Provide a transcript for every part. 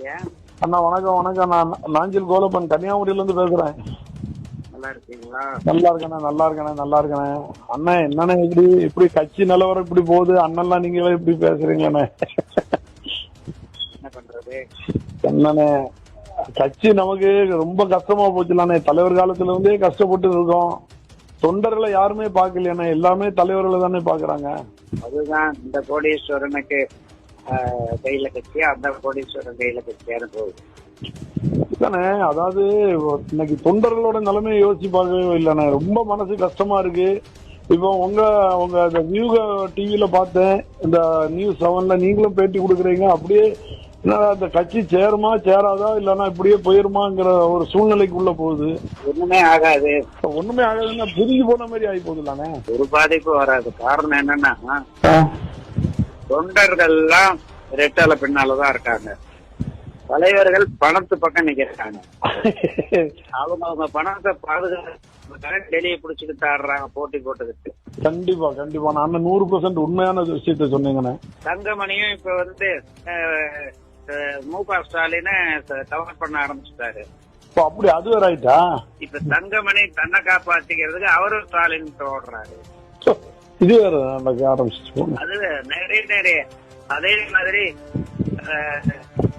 அண்ணா வணக்கம் வணக்கம் நான் நாஞ்சில் கோலப்பன் கன்னியாகுமரியில இருந்து பேசுறேன். நல்லா இருக்கீங்களா நல்லா இருக்கண்ணே நல்லா இருக்கண்ணே நல்லா இருக்கண்ணே அண்ணன் என்னண்ணே இப்படி இப்படி கட்சி நிலவரம் இப்படி போகுது? அண்ணன்லாம் நீங்களே இப்படி பேசுறீங்களண்ணே. என்ன பண்றது? என்னண்ணே கட்சி நமக்கு ரொம்ப கஷ்டமா போச்சுலாண்ணே. தலைவர் காலத்துல இருந்தே கஷ்டப்பட்டு இருக்கோம் தொண்டர்களை யாருமே பார்க்கலையாண்ணே. எல்லாமே தலைவர்களை தானே பாக்குறாங்க அதுதான் இந்த கோடீஸ்வரனுக்கு கையில கட்சி அந்த கோடீஸ்வரன் கையில கட்சியான போகுது. தானே அதாவது இன்னைக்கு தொண்டர்களோட நிலைமையை யோசிச்சு பார்க்கவே இல்லைண்ணே. ரொம்ப மனசு கஷ்டமா இருக்கு. இப்போ உங்க உங்க இந்த வியூக டிவியில பார்த்தேன். இந்த நியூஸ் செவன்ல நீங்களும் பேட்டி கொடுக்குறீங்க. அப்படியே இந்த கட்சி சேருமா சேராதா இல்லைன்னா இப்படியே போயிருமாங்கிற ஒரு சூழ்நிலைக்குள்ள போகுது. ஒண்ணுமே ஆகாது. ஒண்ணுமே ஆகாதுன்னா பிரிஞ்சு போன மாதிரி ஆகி போகுதுலானே ஒரு பாதிப்பு வராது. காரணம் என்னன்னா தொண்டர்கள்லாம் ரெட்டால பின்னாலதான் இருக்காங்க. தலைவர்கள் பணத்து பக்கம் நிக்கிறாங்க. அவங்க அவங்க பணத்தை பாதுகாக்க வெளியே பிடிச்சிக்கிட்டு ஆடுறாங்க போட்டி போட்டுக்கிட்டு கண்டிப்பா கண்டிப்பா. நான் நூறு பர்சன்ட் உண்மையான விஷயத்த சொன்னீங்கண்ணே. தங்கமணியும் இப்ப வந்து மு க ஸ்டாலின கவர் பண்ண ஆரம்பிச்சுட்டாரு. அப்படி அது வேற ஆயிட்டா? இப்ப தங்கமணி தன்னை காப்பாத்திக்கிறதுக்கு அவரும் ஸ்டாலின் ஓடுறாரு. இது வேற நடக்க ஆரம்பிச்சிட்டு அது நிறைய நிறைய அதே மாதிரி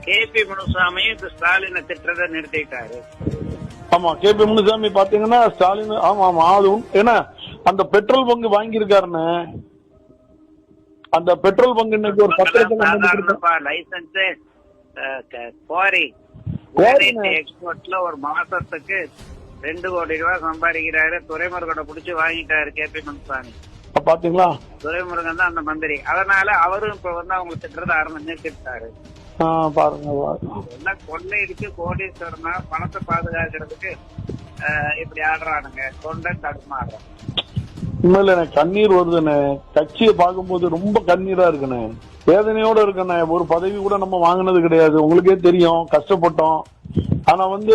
கே பி முனுசாமியும் இப்ப ஸ்டாலினை திட்டுறதை நிறுத்திட்டாரு. ஆமா கே பி முனுசாமி பாத்தீங்கன்னா ஸ்டாலின் ஆமா ஆமா உண்- ஏன்னா அந்த பெட்ரோல் பங்கு வாங்கியிருக்காருன்னு அந்த பெட்ரோல் பங்கு இன்னைக்கு ஒரு பத்து லட்சம் கொண்டு வந்து கொடுத்தா- லைசன்ஸ் குவாரிண்ணே. எக்ஸ்போர்ட்ல ஒரு மாசத்துக்கு ரெண்டு கோடி ரூபாய் சம்பாதிக்கிறாரு. துறைமுருகனை புடிச்சு வாங்கிட்டாரு கே பி முனுசாமி. பாத்தீங்களா? துரைமுருகன் தான் அந்த மந்திரி. அதனால அவரும் இப்ப வந்து அவங்க திட்டுறத ஆரம்பி நிறுத்திட்டாரு பாருங்க பாருங்க. எல்லாம் கொள்ளையடிச்சு கோடீஸ்வரனா பணத்தை பாதுகாக்கிறதுக்கு இப்படி ஆடுறானுங்க. தொண்டை தடுமாறுறான். உண்மையில எனக்கு கண்ணீர் வருதுண்ணே. கட்சியை பார்க்கும்போது ரொம்ப கண்ணீரா இருக்குண்ணே. வேதனையோட இருக்குண்ணே. ஒரு பதவி கூட நம்ம வாங்கினது கிடையாது. உங்களுக்கே தெரியும். கஷ்டப்பட்டோம். ஆனா வந்து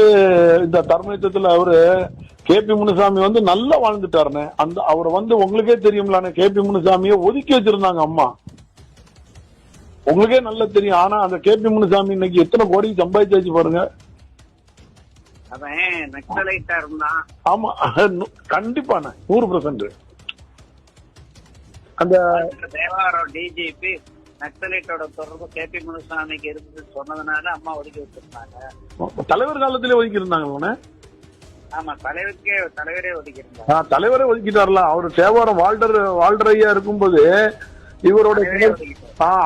இந்த தர்மயுத்தத்துல அவரு கே பி முனுசாமி வந்து நல்லா வாழ்ந்துட்டாருண்ணே. அந்த அவர் வந்து உங்களுக்கே தெரியும்லாண்ணே. கே பி முனுசாமியை ஒதுக்கி வச்சிருந்தாங்க அம்மா. உங்களுக்கே நல்லா தெரியும். ஆனா அந்த கே பி முனுசாமி இன்னைக்கு எத்தனை கோடி சம்பாதிச்சாச்சு பாருங்க. அவன் நக்சலைட்டா இருந்தான். ஆமா. கண்டிப்பாண்ணே. நூறு பர்சன்ட் அந்த தேவாரம் டிஜிபி நக்சலைட்டோட தொடர்பு கே பி முனுசாமிக்கு இருந்ததுன்னு சொன்னதுனால அம்மா ஒதுக்கி வச்சிருந்தாங்க. தலைவர் காலத்திலே ஒதுக்கி இருந்தாங்க ஆமா தலைவருக்கே தலைவரே ஒதுக்கி இருந்தாங்க தலைவரே ஒதுக்கிட்டார்ல. அவர் தேவாரம் வால்டர் வால்டர் ஐயா இருக்கும்போது இவரோட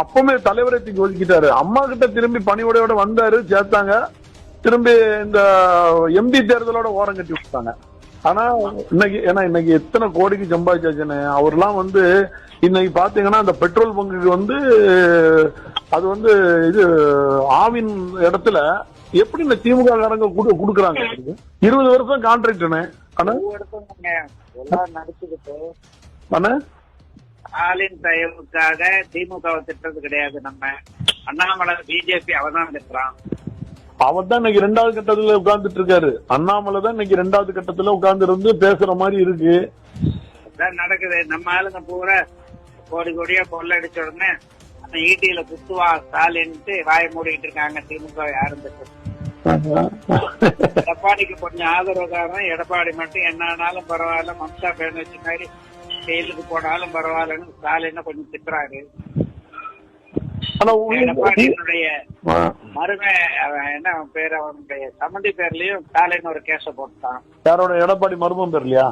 அப்பவுமே தலைவரை தூக்கி ஒதுக்கிட்டாரு. அம்மா கிட்ட திரும்பி பணியோட வந்தாரு சேர்த்தாங்க. திரும்பி இந்த எம்பி தேர்தலோட ஓரம் கட்டி விட்டாங்க. ஆனா இன்னைக்கு ஏன்னா இன்னைக்கு எத்தனை கோடிக்கு சம்பாதிச்சாச்சுன்னு அவர்லாம் வந்து இன்னைக்கு பாத்தீங்கன்னா அந்த பெட்ரோல் பங்குக்கு வந்து அது வந்து இது ஆவின் இடத்துல எப்படி இந்த திமுக காரங்க குடு- குடுக்குறாங்க? இருபது வருஷம் கான்ட்ராக்ட்னு ஆனா நடிச்சுக்கிட்டு. ஆனா ஸ்டாலின் தயவுக்காக திமுகவை திட்டுறது கிடையாது நம்ம. அண்ணாமலை பிஜேபி அவதான் திட்டுறான். அவர் தான் இன்னைக்கு ரெண்டாவது கட்டத்துல உட்கார்ந்துட்டு இருக்காரு அண்ணாமலை தான் இன்னைக்கு ரெண்டாவது கட்டத்துல உட்கார்ந்து இருந்து பேசுற மாதிரி இருக்கு. நடக்குது? நம்ம ஆளுங்க பூரா கோடி கோடியா கொள்ள அடிச்ச உடனே அந்த ஈட்டியில குத்துவா ஸ்டாலின்ட்டு வாய மூடிக்கிட்டு இருக்காங்க திமுக திட்டு எடப்பாடிக்கு கொஞ்சம் ஆதரவுக்காரன் எடப்பாடி மட்டும் என்ன ஆனாலும் பரவாயில்ல மம்தா பேனர்ஜி மாதிரி ஜெயிலுக்கு போனாலும் பரவாயில்லன்னு ஸ்டாலின் கொஞ்சம் திட்டுறாரு. எடப்பாடியினுடைய ஆ, மருமை அவன் என்ன அவன் பேர் அவனுடைய சம்மந்தி பேர்லயும் ஒரு கேஸ போட்டான். யாரோட எடப்பாடி மர்மம் பேர்லையா?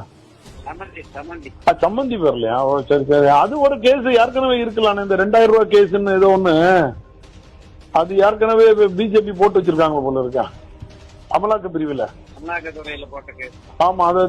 சம்மந்தி ஆ, சம்மந்தி பேர்லையா? ஓ சரி சரி. அது ஒரு கேஸ் ஏற்கனவே இருக்கலாம் இந்த ரெண்டாயிரம் ரூபாய் கேஸ்ன்னு ஏதோ ஒண்ணு. அது ஏற்கனவே பிஜேபி போட்டு வச்சிருக்காங்க போல இருக்கா? அமலாக்க பிரிவுல. அண்ணாக்கத்துறையில போட்ட கேஸ் ஆமா அது